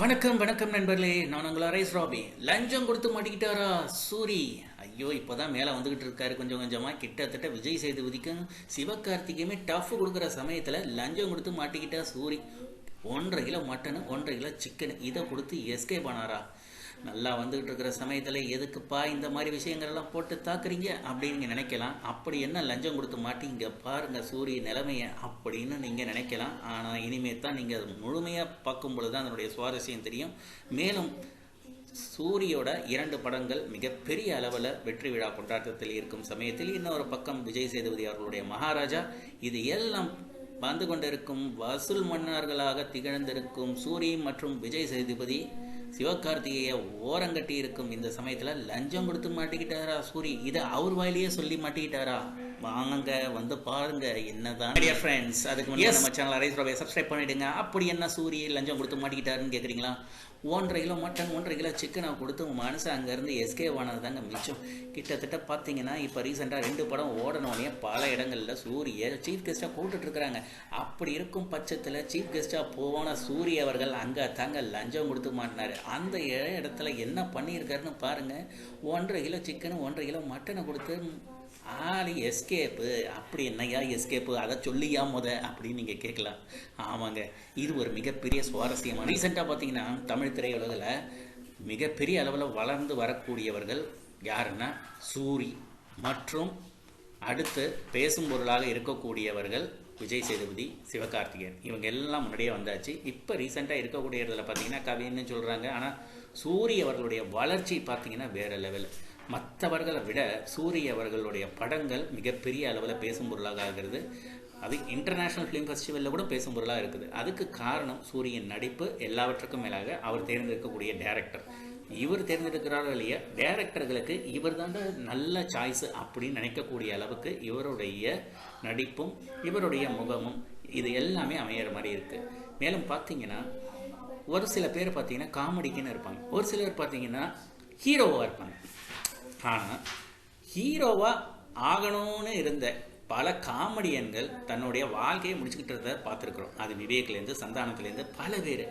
வணக்கம் வணக்கம் நண்பர்களே. நான் உங்கள் அரேஸ் ராபி. லஞ்சம் கொடுத்து மாட்டிக்கிட்டாரா? சூரி. ஐயோ இப்போதான் மேலே வந்துகிட்டு இருக்காரு. கொஞ்சம் கொஞ்சமாக கிட்டத்தட்ட விஜய் சேதுபதிக்கும் சிவகார்த்திகையுமே டஃப் கொடுக்குற சமயத்தில் லஞ்சம் கொடுத்து மாட்டிக்கிட்டா சூரி. ஒன்றரை கிலோ மட்டனு ஒன்றரை கிலோ சிக்கனு இதை கொடுத்து எஸ்கேப் ஆனாரா? நல்லா வந்துகிட்டு இருக்கிற சமயத்தில் எதுக்குப்பா இந்த மாதிரி விஷயங்கள்லாம் போட்டு தாக்குறீங்க அப்படின்னு நீங்கள் நினைக்கலாம். அப்படி என்ன லஞ்சம் கொடுத்து மாட்டி இங்கே பாருங்க சூரிய நிலைமையை அப்படின்னு நீங்கள் நினைக்கலாம். ஆனால் இனிமே தான் நீங்கள் அது முழுமையாக பார்க்கும் பொழுது தான் அதனுடைய சுவாரஸ்யம் தெரியும். மேலும் சூரியோட இரண்டு படங்கள் மிகப்பெரிய அளவில் வெற்றி விழா கொண்டாட்டத்தில் இருக்கும் சமயத்தில் இன்னொரு பக்கம் விஜய் சேதுபதி அவர்களுடைய மகாராஜா இது எல்லாம் வந்து கொண்டிருக்கும் வசூல் மன்னர்களாக திகழ்ந்திருக்கும் சூரி மற்றும் விஜய் சேதுபதி சிவகார்த்திகேய ஓரங்கட்டி இருக்கும் இந்த சமயத்தில் லஞ்சம் கொடுத்து மாட்டிக்கிட்டாரா சூரி? இதை அவர் வாயிலேயே சொல்லி மாட்டிக்கிட்டாரா? வாங்க வந்து பாருங்க என்னதான்? ஃப்ரெண்ட்ஸ் அதுக்கு முன்னாடி நம்ம சேனல் ரைஸ் சப்ஸ்கிரைப் பண்ணிடுங்க. அப்படி என்ன சூரி லஞ்சம் கொடுத்து மாட்டிக்கிட்டாருன்னு கேட்குறீங்களா ஒன்றரை கிலோ மட்டன் ஒன்றரை கிலோ சிக்கனை கொடுத்து உங்கள் மனசு அங்கேருந்து எஸ்கே ஆனது தாங்க மிச்சம். கிட்டத்தட்ட பார்த்தீங்கன்னா இப்போ ரீசெண்டாக ரெண்டு படம் ஓடனோடனே பல இடங்களில் சூரிய சீஃப் கெஸ்ட்டாக கூப்பிட்டுட்ருக்குறாங்க அப்படி இருக்கும் பட்சத்தில் சீஃப் கெஸ்ட்டாக போன சூரிய அவர்கள் அங்கே தாங்க லஞ்சம் கொடுத்து மாட்டினார். அந்த இடத்துல என்ன பண்ணியிருக்காருன்னு பாருங்கள் ஒன்றரை கிலோ சிக்கனு ஒன்றரை கிலோ மட்டனை கொடுத்து ஆலி எஸ்கேப்பு அப்படி என்னையா எஸ்கேப்பு அதை சொல்லியா முத? அப்படின்னு நீங்கள் கேட்கலாம். ஆமாங்க. இது ஒரு மிகப்பெரிய சுவாரஸ்யமான ரீசெண்டாக பார்த்தீங்கன்னா தமிழ் திரையுலகில் மிகப்பெரிய அளவில் வளர்ந்து வரக்கூடியவர்கள் யாருன்னா சூரி மற்றும் அடுத்து பேசும் பொருளாக இருக்கக்கூடியவர்கள் விஜய் சேதுபதி சிவகார்த்திகேயன். இவங்க எல்லாம் முன்னாடியே வந்தாச்சு. இப்போ ரீசெண்டாக இருக்கக்கூடிய இடத்துல பார்த்தீங்கன்னா கவின்னு சொல்கிறாங்க ஆனால் சூரிய அவர்களுடைய வளர்ச்சி பார்த்தீங்கன்னா வேறு லெவல் மற்றவர்களை விட சூரிய அவர்களுடைய படங்கள் மிகப்பெரிய அளவில் பேசும் பொருளாக ஆகிறது. அது இன்டர்நேஷ்னல் ஃபிலிம் ஃபெஸ்டிவலில் கூட பேசும் பொருளாக இருக்குது. அதுக்கு காரணம் சூரியன் நடிப்பு எல்லாவற்றுக்கும் மேலாக அவர் தேர்ந்தெடுக்கக்கூடிய டேரக்டர் இவர் தேர்ந்தெடுக்கிறாரோ இல்லையா டேரக்டர்களுக்கு இவர் தான் நல்ல சாய்ஸ் அப்படின்னு நினைக்கக்கூடிய அளவுக்கு இவருடைய நடிப்பும் இவருடைய முகமும் இது எல்லாமே அமையிற மாதிரி இருக்குது மேலும் பார்த்தீங்கன்னா ஒரு சில பேர் பார்த்தீங்கன்னா காமெடிக்குன்னு இருப்பாங்க. ஒரு சிலர் பார்த்தீங்கன்னா ஹீரோவாக இருப்பாங்க. ஆனால் ஹீரோவாக ஆகணும்னு இருந்த பல காமெடியன்கள் தன்னுடைய வாழ்க்கையை முடிச்சுக்கிட்டு இருந்ததை பார்த்துருக்குறோம். அது விவேக்லேருந்து சந்தானத்துலேருந்து பல பேர்.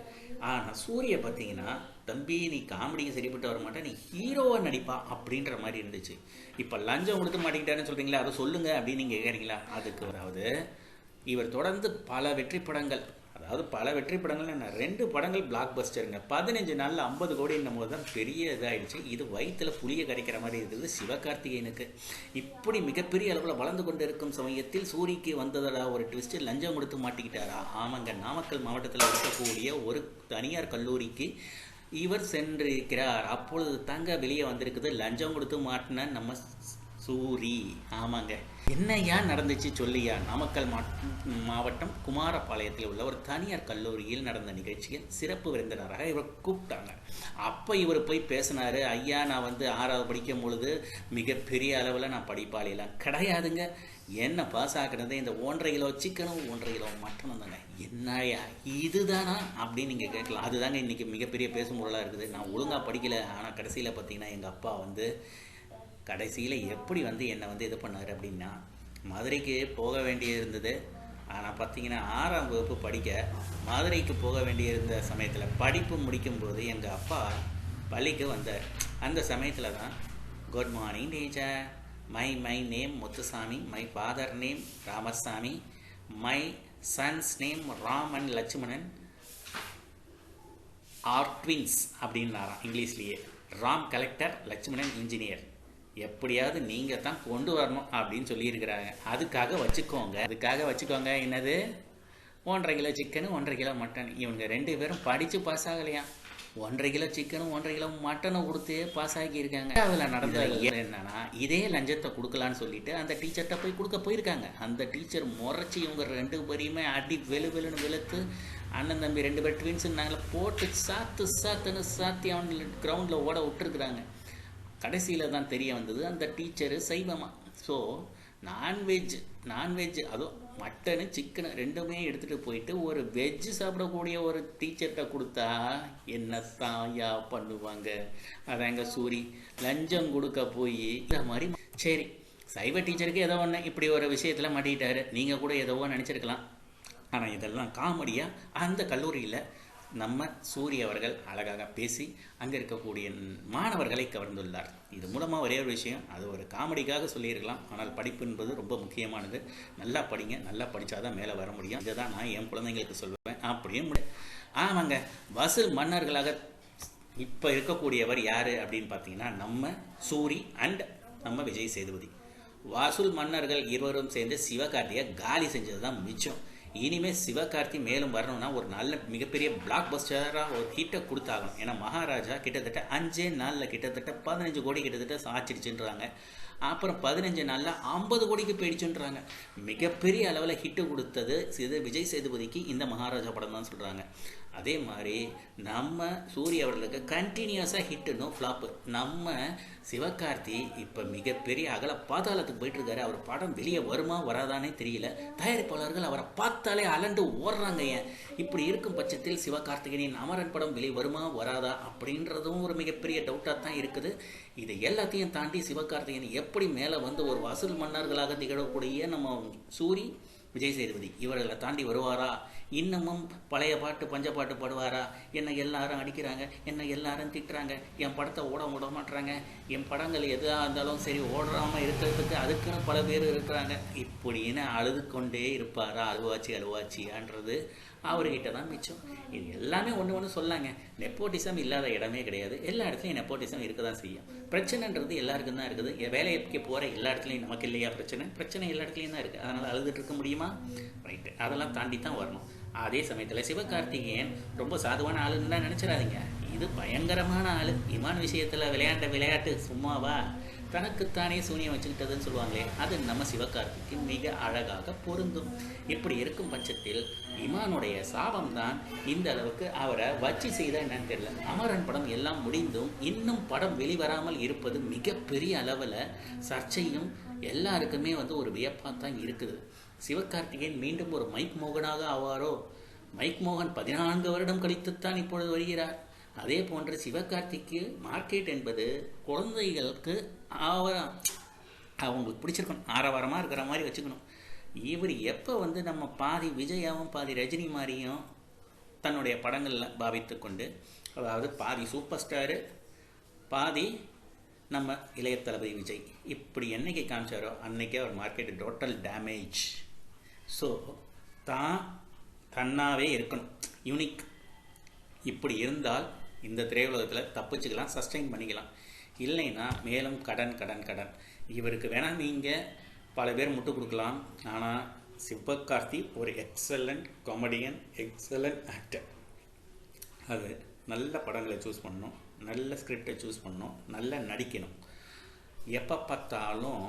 ஆனால் சூரிய பார்த்தீங்கன்னா தம்பி நீ காமெடிக்கு சரிப்பட்டு வர மாட்டேன் நீ ஹீரோவாக நடிப்பா அப்படின்ற மாதிரி இருந்துச்சு. இப்போ லஞ்சம் கொடுத்து மாட்டிக்கிட்டாருன்னு சொல்கிறீங்களா அதை சொல்லுங்கள் அப்படின்னு நீங்கள் கேட்குறீங்களா அதுக்கு அதாவது இவர் தொடர்ந்து பல வெற்றி படங்கள் அதாவது பல வெற்றி படங்கள் என்ன? ரெண்டு படங்கள் பிளாக் பஸ்டருங்க பதினஞ்சு நாளில் ஐம்பது கோடின்னும் போது தான் பெரிய இதாகிடுச்சு இது வயிற்றில் புளியை கரைக்கிற மாதிரி இருக்குது சிவகார்த்திகேயனுக்கு. இப்படி மிகப்பெரிய அளவில் வளர்ந்து கொண்டு இருக்கும் சமயத்தில் சூரிக்கு வந்ததடா ஒரு ட்விஸ்ட்டு லஞ்சம் கொடுத்து மாட்டிக்கிட்டாரா? ஆமாங்க நாமக்கல் மாவட்டத்தில் இருக்கக்கூடிய ஒரு தனியார் கல்லூரிக்கு இவர் சென்றிருக்கிறார். அப்பொழுது தாங்க வெளியே வந்திருக்குது. லஞ்சம் கொடுத்து மாட்டின நம்ம சூரி. ஆமாங்க. என்னையா நடந்துச்சு சொல்லியா? நாமக்கல் மாவட்டம் குமாரபாளையத்தில் உள்ள ஒரு தனியார் கல்லூரியில் நடந்த நிகழ்ச்சியில் சிறப்பு விருந்தினராக இவர் கூப்பிட்டாங்க. அப்போ இவர் போய் பேசினார் ஐயா நான் வந்து ஆறாவது படிக்கும் பொழுது மிகப்பெரிய அளவில் நான் படிப்பாளிலாம் கிடையாதுங்க. என்ன பாஸ் ஆக்கினது? இந்த ஒன்றரை கிலோ சிக்கனும் ஒன்றரை கிலோ மட்டனும் தாங்க என்னையா இதுதானா? அப்படின்னு நீங்கள் கேட்கலாம். அதுதாங்க இன்றைக்கி மிகப்பெரிய பேசும் பொருளாக இருக்குது. நான் ஒழுங்காக படிக்கலை. ஆனால் கடைசியில் பார்த்தீங்கன்னா எங்கள் அப்பா வந்து கடைசியில் எப்படி வந்து என்னை வந்து இது பண்ணார் அப்படின்னா மதுரைக்கு போக வேண்டியிருந்தது. ஆனால் பார்த்தீங்கன்னா ஆறாம் வகுப்பு படிக்க மதுரைக்கு போக வேண்டியிருந்த சமயத்தில் படிப்பு முடிக்கும்போது எங்கள் அப்பா பள்ளிக்கு வந்தார். அந்த சமயத்தில் தான் good morning teacher my my name Muthusamy. My father name Ramasamy. My sons name Ram and Lakshmanan. Are twins அப்படின்னாராம் இங்கிலீஷ்லேயே. Ram collector Lakshmanan engineer. எப்படியாவது நீங்கள் தான் கொண்டு வரணும் அப்படின்னு சொல்லியிருக்கிறாங்க. அதுக்காக வச்சுக்கோங்க. அதுக்காக வச்சுக்கோங்க. என்னது? ஒன்றரை கிலோ சிக்கனு ஒன்றரை கிலோ மட்டன் இவங்க ரெண்டு பேரும் படித்து பாஸ் ஆகலையாம் ஒன்றரை கிலோ சிக்கனும் ஒன்றரை கிலோ மட்டனும் கொடுத்து பாஸ் ஆகியிருக்காங்க. அதில் நடந்த என்னன்னா இதே லஞ்சத்தை கொடுக்கலான்னு சொல்லிட்டு அந்த டீச்சர்கிட்ட போய் கொடுக்க போயிருக்காங்க. அந்த டீச்சர் முறைச்சி இவங்க ரெண்டு பேரையுமே அடி வெளு வெளுன்னு வெளுத்து அண்ணன் தம்பி ரெண்டு பேர் ட்வின்ஸுனாங்கள போட்டு சாத்து சாத்துன்னு சாத்தி அவன் கிரவுண்டில் ஓட விட்டுருக்குறாங்க. கடைசியில் தான் தெரிய வந்தது அந்த டீச்சரு சைவமாக ஸோ நான்வெஜ் நான்வெஜ் அதுவும் மட்டனு சிக்கனு ரெண்டுமே எடுத்துகிட்டு போயிட்டு ஒரு வெஜ்ஜு சாப்பிடக்கூடிய ஒரு டீச்சர்கிட்ட கொடுத்தா என்ன சாயா பண்ணுவாங்க? அதாங்க சூரி லஞ்சம் கொடுக்க போய் இந்த மாதிரி சரி சைவ டீச்சருக்கு ஏதோ ஒன்று இப்படி ஒரு விஷயத்தில் மாட்டிக்கிட்டாரு. நீங்கள் கூட ஏதோ நினச்சிருக்கலாம். ஆனால் இதெல்லாம் காமெடியாக அந்த கல்லூரியில் நம்ம சூரிய அவர்கள் அழகாக பேசி அங்கே இருக்கக்கூடிய மாணவர்களை கவர்ந்துள்ளார். இது மூலமாக ஒரே ஒரு விஷயம். அது ஒரு காமெடிக்காக சொல்லியிருக்கலாம். ஆனால் படிப்பு என்பது ரொம்ப முக்கியமானது. நல்லா படிங்க. நல்லா படித்தாதான் மேலே வர முடியும். இதை தான் நான் என் குழந்தைங்களுக்கு சொல்லுவேன். அப்படியும் ஆமாங்க. வசூல் மன்னர்களாக இப்போ இருக்கக்கூடியவர் யார் அப்படின்னு பார்த்தீங்கன்னா நம்ம சூரி அண்ட் நம்ம விஜய் சேதுபதி. வாசுல் மன்னர்கள் இருவரும் சேர்ந்து சிவகார்த்தியை காலி செஞ்சது தான் மிச்சம். இனிமேல் சிவகார்த்தி மேலும் வரணும்னா ஒரு நல்ல மிகப்பெரிய பிளாக் பஸ்டராக ஒரு ஹிட்டை கொடுத்தாகணும். ஏன்னா மகாராஜா கிட்டத்தட்ட அஞ்சே நாளில் கிட்டத்தட்ட பதினஞ்சு கோடி கிட்டத்தட்ட சாச்சிடுச்சுன்றாங்க. அப்புறம் பதினஞ்சு நாளில் ஐம்பது கோடிக்கு போயிடுச்சுன்றாங்க. மிகப்பெரிய அளவில் ஹிட்டு கொடுத்தது இது விஜய் சேதுபதிக்கு இந்த மகாராஜா படம் தான் சொல்கிறாங்க அதே மாதிரி நம்ம சூரிய அவர்களுக்கு கண்டினியூஸாக ஹிட்டுன்னு ஃப்ளாப்பு நம்ம சிவகார்த்தி இப்போ மிகப்பெரிய அகல பாதாளத்துக்கு போயிட்டுருக்காரு. அவர் படம் வெளியே வருமா வராதானே தெரியல. தயாரிப்பாளர்கள் அவரை பார்த்தாலே அலண்டு ஓடுறாங்க ஏன்? இப்படி இருக்கும் பட்சத்தில் சிவகார்த்திகேயனின் அமரன் படம் வெளியே வருமா வராதா அப்படின்றதும் ஒரு மிகப்பெரிய டவுட்டாக தான் இருக்குது. இது எல்லாத்தையும் தாண்டி சிவகார்த்திகேயன் எப்படி மேலே வந்து ஒரு வசூல் மன்னர்களாக திகழக்கூடிய நம்ம சூரி விஜய் சேதுபதி இவர்களை தாண்டி வருவாரா? இன்னமும் பழைய பாட்டு பஞ்ச பாட்டு பாடுவாரா? என்னை எல்லாரும் அடிக்கிறாங்க என்னை எல்லாரும் திட்டுறாங்க என் படத்தை ஓட விட மாட்டுறாங்க என் படங்கள் எதாக இருந்தாலும் சரி ஓடாமல் இருக்கிறதுக்கு அதுக்குன்னு பல பேர் இருக்கிறாங்க. இப்படின்னு அழுது கொண்டே இருப்பாரா அழுவாச்சி அழுவாச்சியான்றது அவர்கிட்ட தான் மிச்சம். இது எல்லாமே ஒன்று ஒன்று சொல்லாங்க. நெப்போட்டிசம் இல்லாத இடமே கிடையாது. எல்லா இடத்துலையும் நெப்போட்டிசம் இருக்க தான் செய்யும். பிரச்சனைன்றது எல்லாருக்கும் தான் இருக்குது. என் வேலைக்கு போகிற எல்லா இடத்துலையும் நமக்கு இல்லையா பிரச்சனை? பிரச்சனை எல்லா இடத்துலையும் தான் இருக்குது அதனால் அழுதுட்டு இருக்க முடியுமா? ரைட்டு அதெல்லாம் தாண்டி தான் வரணும். அதே சமயத்தில் சிவகார்த்திகேயன் ரொம்ப சாதுவான ஆளுன்னு தான் நினச்சிடாதீங்க. இது பயங்கரமான ஆள். இமான் விஷயத்தில் விளையாண்ட விளையாட்டு. சும்மாவா? தனக்குத்தானே சூனியம் வச்சுக்கிட்டதுன்னு சொல்லுவாங்களே அது நம்ம சிவகார்த்திக்கு மிக அழகாக பொருந்தும். இப்படி இருக்கும் பட்சத்தில் இமானுடைய சாபம் தான் இந்த அளவுக்கு அவரை வச்சு செய்த என்னன்னு தெரியல. அமரன் படம் எல்லாம் முடிந்தும் இன்னும் படம் வெளிவராமல் இருப்பது மிகப்பெரிய அளவில் சர்ச்சையும் எல்லாருக்குமே வந்து ஒரு வியப்பாக தான் இருக்குது. சிவகார்த்திகேயன் மீண்டும் ஒரு மைக் மோகனாக ஆவாரோ? மைக் மோகன் பதினான்கு வருடம் கழித்துத்தான் இப்பொழுது வருகிறார். அதே போன்று சிவகார்த்திக்கு மார்க்கெட் என்பது குழந்தைகளுக்கு ஆவரம் அவங்களுக்கு பிடிச்சிருக்கணும். ஆரவாரமாக இருக்கிற மாதிரி வச்சுக்கணும். இவர் எப்போ வந்து நம்ம பாதி விஜயாவும் பாதி ரஜினி மாதிரியும் தன்னுடைய படங்களில் பாவித்து கொண்டு அதாவது பாதி சூப்பர் ஸ்டாரு பாதி நம்ம இளைய தளபதி விஜய் இப்படி என்னைக்கு காமிச்சாரோ அன்னைக்கே அவர் மார்க்கெட் டோட்டல் டேமேஜ் ஸோ தான் தன்னாவே இருக்கணும். யூனிக் இப்படி இருந்தால் இந்த திரையுலகத்தில் தப்பிச்சுக்கலாம் சஸ்டெயின் பண்ணிக்கலாம். இல்லைன்னா மேலும் கடன் கடன் கடன். இவருக்கு வேணால் நீங்கள் பல பேர் முட்டு கொடுக்கலாம். ஆனால் சிவகார்த்தி ஒரு எக்ஸலண்ட் காமெடியன் எக்ஸலண்ட் ஆக்டர் அது நல்ல படங்களை சூஸ் பண்ணணும் நல்ல ஸ்கிரிப்டை சூஸ் பண்ணணும் நல்லா நடிக்கணும். எப்போ பார்த்தாலும்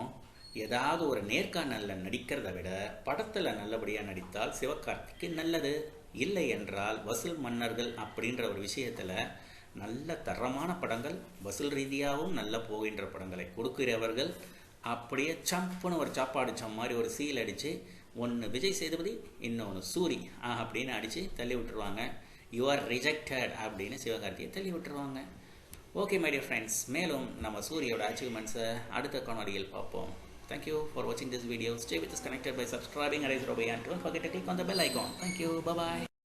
ஏதாவது ஒரு நேர்காணலில் நடிக்கிறத விட படத்தில் நல்லபடியாக நடித்தால் சிவகார்த்திக்கு நல்லது. இல்லை என்றால் வசூல் மன்னர்கள் அப்படின்ற ஒரு விஷயத்தில் நல்ல தரமான படங்கள் வசூல் ரீதியாகவும் நல்ல போகின்ற படங்களை கொடுக்கிறவர்கள் அப்படியே சம்புன்னு ஒரு சாப்பாடு சம் மாதிரி ஒரு சீல் அடித்து ஒன்று விஜய் சேதுபதி இன்னொன்று சூரி ஆ அப்படின்னு அடித்து தள்ளி விட்டுருவாங்க யூ ஆர் ரிஜெக்டட் அப்படின்னு சிவகார்த்தியை தள்ளி விட்டுருவாங்க ஓகே மை டியர் ஃப்ரெண்ட்ஸ் மேலும் நம்ம சூரியோட அச்சீவ்மெண்ட்ஸை அடுத்த காணொலியில் பார்ப்போம் Thank you for watching this video. Stay with us connected by subscribing Arise Roby and don't forget to click on the bell icon. Thank you. Bye bye.